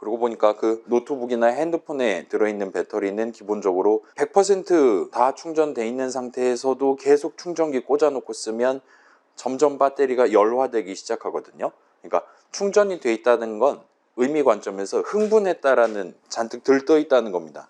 그러고 보니까 그 노트북이나 핸드폰에 들어있는 배터리는 기본적으로 100%다 충전돼 있는 상태에서도 계속 충전기 꽂아놓고 쓰면 점점 배터리가 열화되기 시작하거든요. 그러니까 충전이 돼 있다는 건 의미 관점에서 흥분했다라는 잔뜩 들떠 있다는 겁니다.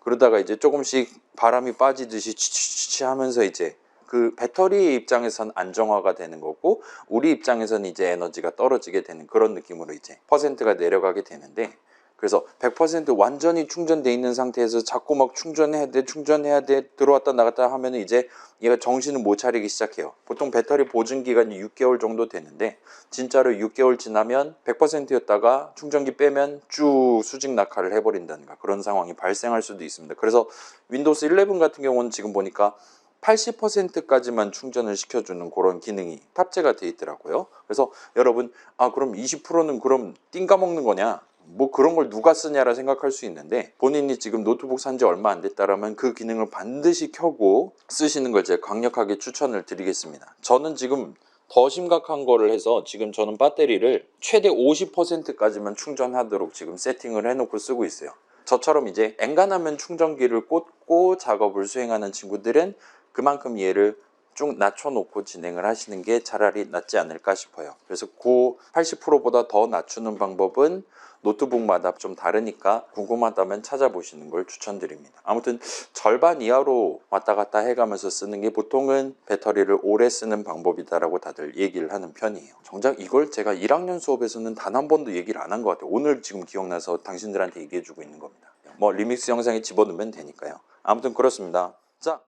그러다가 이제 조금씩 바람이 빠지듯이 치치치 하면서 이제 그 배터리 입장에선 안정화가 되는 거고 우리 입장에선 이제 에너지가 떨어지게 되는 그런 느낌으로 이제 퍼센트가 내려가게 되는데 그래서 100% 완전히 충전돼 있는 상태에서 자꾸 막 충전해야 돼 충전해야 돼 들어왔다 나갔다 하면은 이제 얘가 정신을 못 차리기 시작해요. 보통 배터리 보증 기간이 6개월 정도 되는데 진짜로 6개월 지나면 100%였다가 충전기 빼면 쭉 수직 낙하를 해버린다든가 그런 상황이 발생할 수도 있습니다. 그래서 윈도우스 11 같은 경우는 지금 보니까 80%까지만 충전을 시켜주는 그런 기능이 탑재가 되어 있더라고요. 그래서 여러분, 아, 그럼 20%는 그럼 띵가 먹는 거냐? 뭐 그런 걸 누가 쓰냐라 생각할 수 있는데 본인이 지금 노트북 산 지 얼마 안 됐다라면 그 기능을 반드시 켜고 쓰시는 걸 제가 강력하게 추천을 드리겠습니다. 저는 지금 더 심각한 거를 해서 지금 저는 배터리를 최대 50%까지만 충전하도록 지금 세팅을 해놓고 쓰고 있어요. 저처럼 이제 엔간하면 충전기를 꽂고 작업을 수행하는 친구들은 그만큼 얘를 쭉 낮춰놓고 진행을 하시는 게 차라리 낫지 않을까 싶어요. 그래서 그 80%보다 더 낮추는 방법은 노트북마다 좀 다르니까 궁금하다면 찾아보시는 걸 추천드립니다. 아무튼 절반 이하로 왔다 갔다 해가면서 쓰는 게 보통은 배터리를 오래 쓰는 방법이다라고 다들 얘기를 하는 편이에요. 정작 이걸 제가 1학년 수업에서는 단 한 번도 얘기를 안 한 것 같아요. 오늘 지금 기억나서 당신들한테 얘기해주고 있는 겁니다. 뭐 리믹스 영상에 집어넣으면 되니까요. 아무튼 그렇습니다. 자.